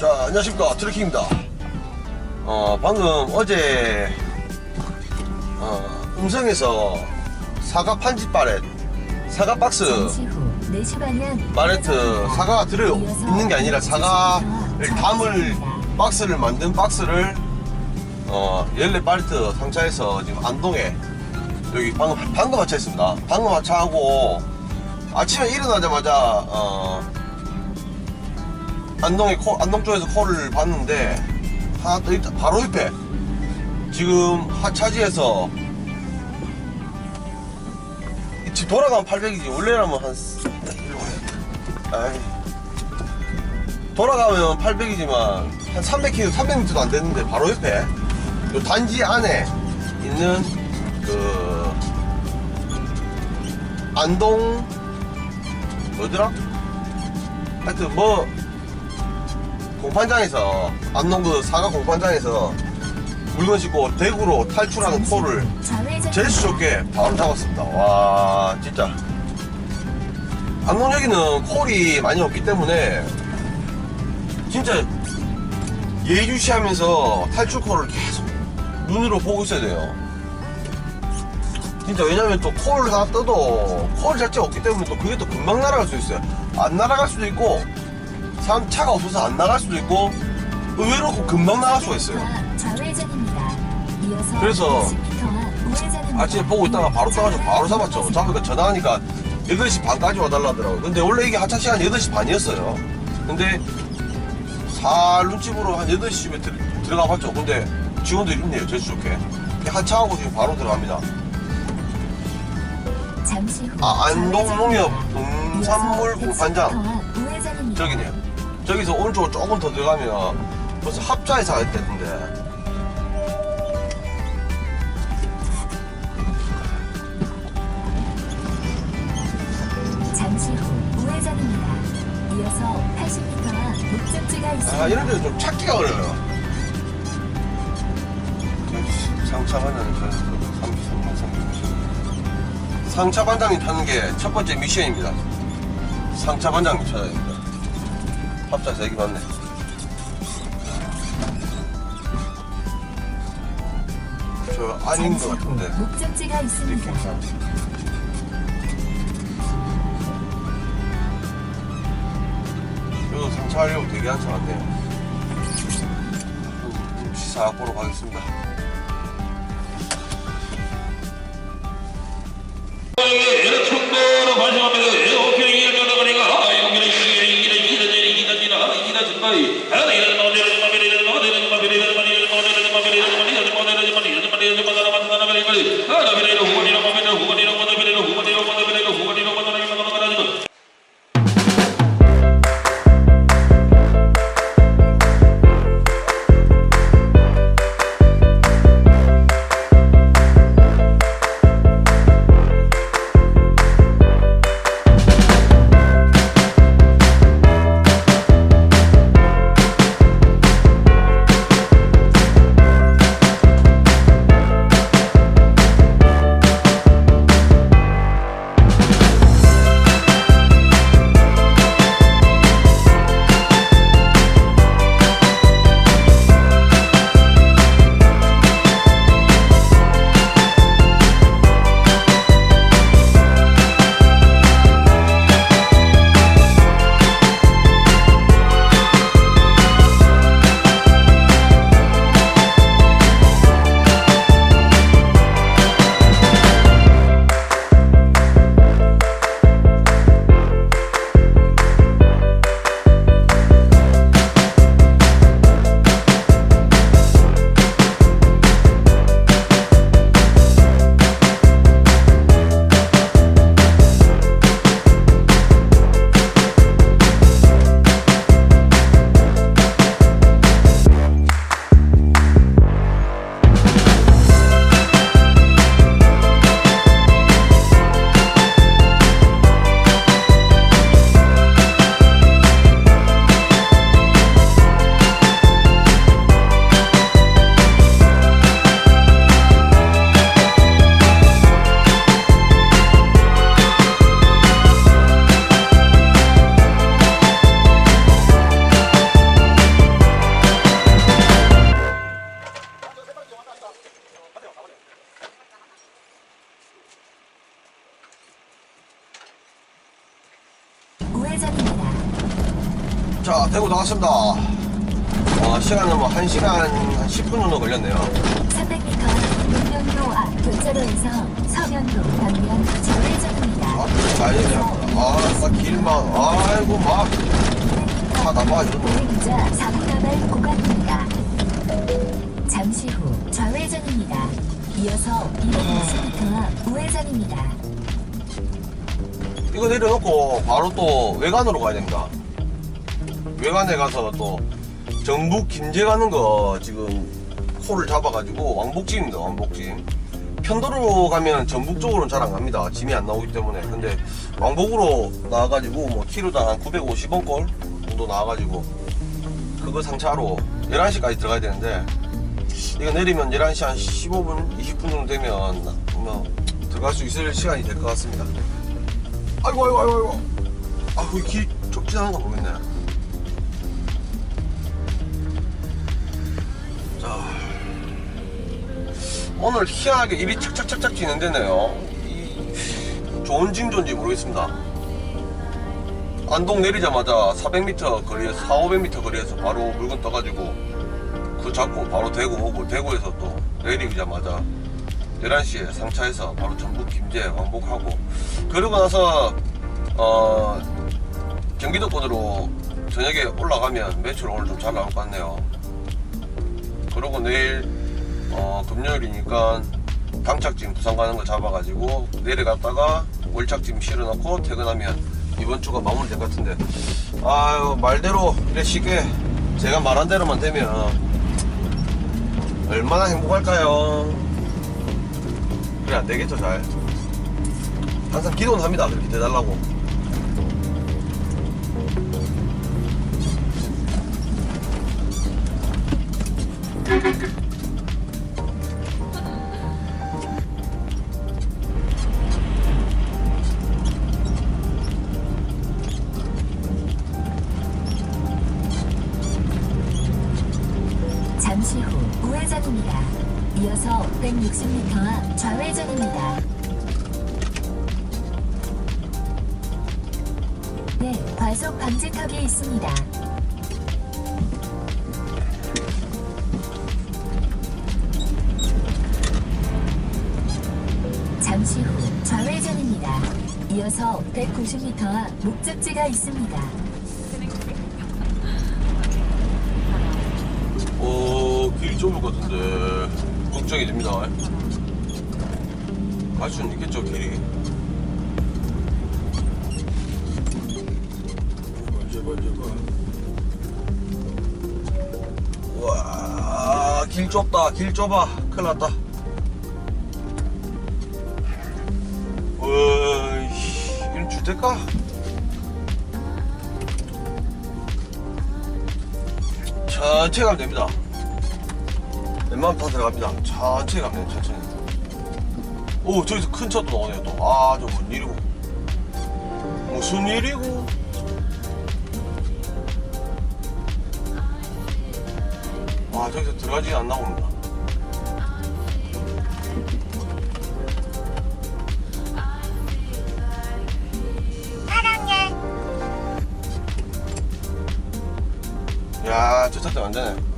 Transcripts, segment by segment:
자, 안녕하십니까. 트래킹입니다. 어, 방금 어제, 어, 음성에서 사과 판지 바렛, 사과 박스, 잠시 후 4시 방향 마레트, 사과가 들어 있는 게 아니라 사과를 담을 박스를 만든 박스를, 어, 열네 팔레트 상차해서 지금 안동에, 여기 방금, 방금 하차했습니다. 방금 하차하고, 아침에 일어나자마자, 어, 안동에 코, 안동 쪽에서 콜을 봤는데 하나 또 있다. 바로 옆에 지금 하차지에서 집 돌아가면 800이지 원래라면 한 아이, 돌아가면 800이지만 한 300km 300m도 안 됐는데 바로 옆에 요 단지 안에 있는 그 안동 뭐더라? 하여튼 뭐 공판장에서 안동구 사과 공판장에서 물건 싣고 대구로 탈출하는 콜을 제수 좋게 바로 잡았습니다. 와 진짜 안동역에는 콜이 많이 없기 때문에 진짜 예의주시하면서 탈출 콜을 계속 눈으로 보고 있어야 돼요. 진짜 왜냐면 또 콜을 하나 떠도 콜 자체가 없기 때문에 또 그게 또 금방 날아갈 수 있어요. 안 날아갈 수도 있고 사람 차가 없어서 안 나갈 수도 있고 의외로 금방 나갈 수가 있어요. 그래서 50m 우회전입니다. 아침에 보고 있다가 바로 따가지고 바로 잡았죠. 잡으니까 전화하니까 8시 반까지 와달라더라고요. 근데 원래 이게 하차 시간 8시 반이었어요. 근데 살 눈집으로 한 8시쯤에 들, 들어가 봤죠. 근데 직원들이 있네요. 제수 좋게. 하차하고 지금 바로 들어갑니다. 잠시 후 아, 안동 농협 좌회전입니다. 농산물 이어서 공판장. 110m 우회전입니다. 저기네요. 저기서 오른쪽으로 조금 더 들어가면 벌써 합자에서 했대는데. 아, 이런 데는 좀 찾기가 어려워요. 상차 반장이 저에서 33만 3 상차 반장이 타는 게 첫 번째 미션입니다. 상차 반장님 찾아야 됩니다. 합자에서 여기 맞네. 저 아닌 것 같은데. 목적지가 있습니다. 상차하려고 되게 한참 왔네요. 음, 시사 보러 가겠습니다. 나왔습니다. 어, 시간은 뭐 1시간 한 10분 정도 걸렸네요. 300m 앞 용명로 앞 교차로에서 서면로 방면 좌회전입니다. 아, 자연이야. 아, 막 길막, 아이고, 막. 하다 봐, 이거. 보행자 사고 나발 구간입니다. 잠시 후 좌회전입니다. 이어서 250m 앞 우회전입니다. 이거 내려놓고 바로 또 외관으로 가야 됩니다. 외관에 가서 또 전북 김제 가는 거 지금 코를 잡아가지고 왕복짐입니다. 왕복짐. 편도로 가면 전북 쪽으로는 잘 안 갑니다. 짐이 안 나오기 때문에. 근데 왕복으로 나와가지고 뭐 키로당 한 950원 꼴 정도 나와가지고 그거 상차로 11시까지 들어가야 되는데 이거 내리면 11시 한 15분, 20분 정도 되면 뭐 들어갈 수 있을 시간이 될 것 같습니다. 아이고 아이고 아이고 아이고 아 거기 길 좁지 않은 거 모르겠네 오늘 희한하게 일이 착착착착 진행되네요. 이 좋은 징조인지 모르겠습니다. 안동 내리자마자 400m 거리에서 4, 500m 거리에서 바로 물건 떠가지고 그 잡고 바로 대구 오고 대구에서 또 내리자마자 11시에 상차해서 바로 전북 김제 왕복하고 그러고 나서 어 경기도권으로 저녁에 올라가면 매출 오늘 좀 잘 나올 것 같네요. 그러고 내일 어 금요일이니까 당착짐 부산 가는 거 잡아가지고 내려갔다가 월착짐 실어놓고 퇴근하면 이번 주가 마무리 될 것 같은데. 아유 말대로 이래 쉽게 제가 말한 대로만 되면 얼마나 행복할까요? 그래 안 되겠죠 잘. 항상 기도는 합니다. 그렇게 돼달라고 우회전입니다. 이어서 160m 앞 좌회전입니다. 네, 과속 방지턱이 있습니다. 잠시 후 좌회전입니다. 이어서 190m 앞 목적지가 있습니다. 어 길이 좁을 것 같은데. 걱정이 됩니다. 갈 수는 있겠죠 길이. 제발 제발 우와 길 좁다 길 좁아. 큰일 났다. 어이씨 주택가 천천히 가면 됩니다. 웬만하면 다 들어갑니다. 천천히 돼요, 천천히. 오, 저기서 큰 차도 나오네요, 또. 아, 저뭔 일이고. 무슨 일이고. 와, 저기서 들어가지 안 나옵니다. 야, 저 차 때문에 안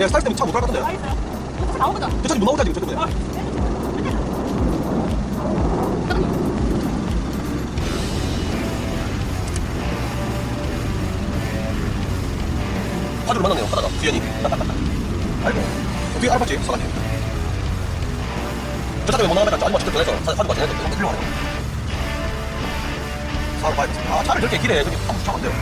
예, 스타렉스 때문에 차못 돌아갔던데요? 저 차는 못 나오잖아요, 저 때문에. 화주를 만났네요, 하다가, 구현이. 아이고, 어떻게 알았지, 사장님. 저차 때문에 못 나가니까 아줌마 직접 전화해서 사- 화주가 전화해서 너무 틀려가네. 사람 봐야 돼. 아, 차를 저렇게 길에 저기 아무 차안 돼요.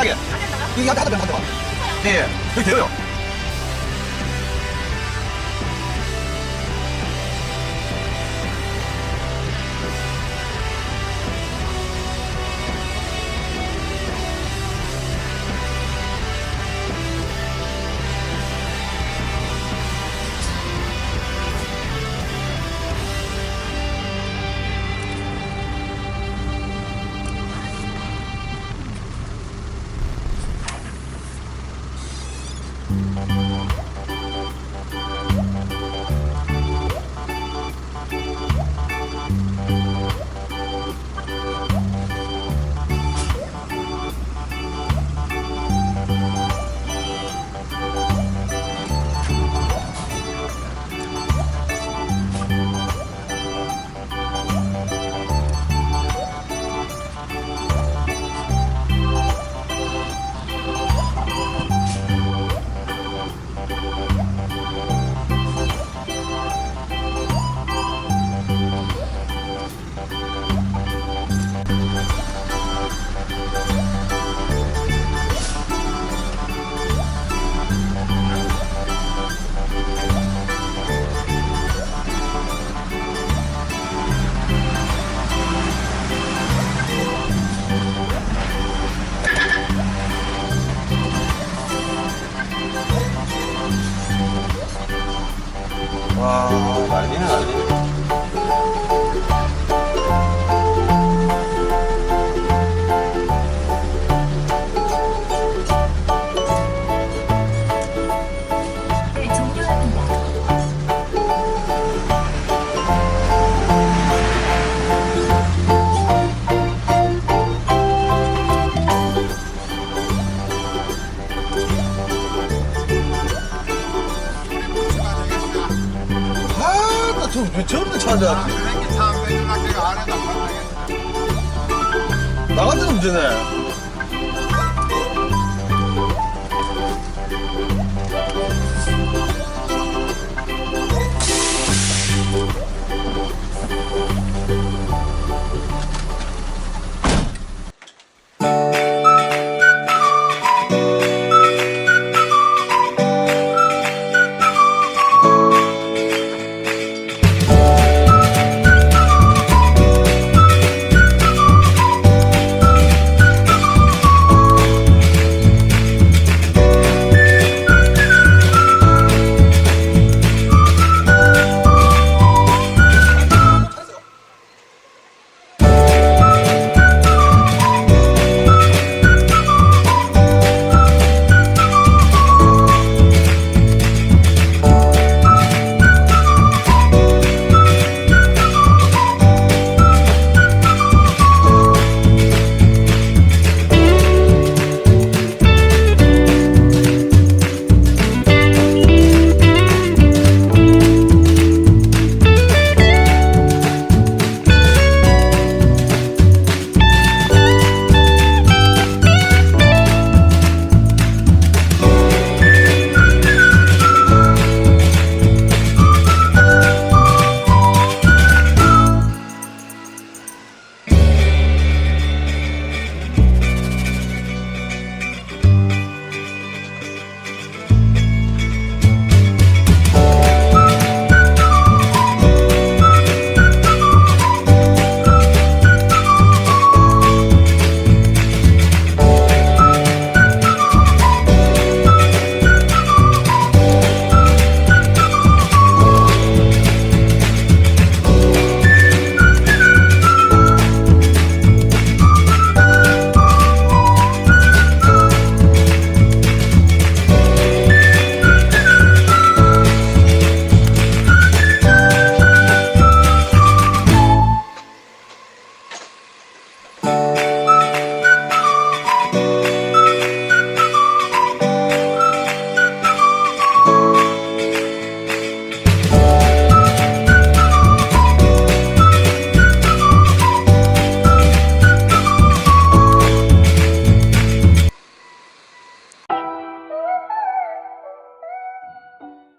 짜게. 이거 약간 하다 보면 안 돼. 네, 그렇게 돼요. 문제네.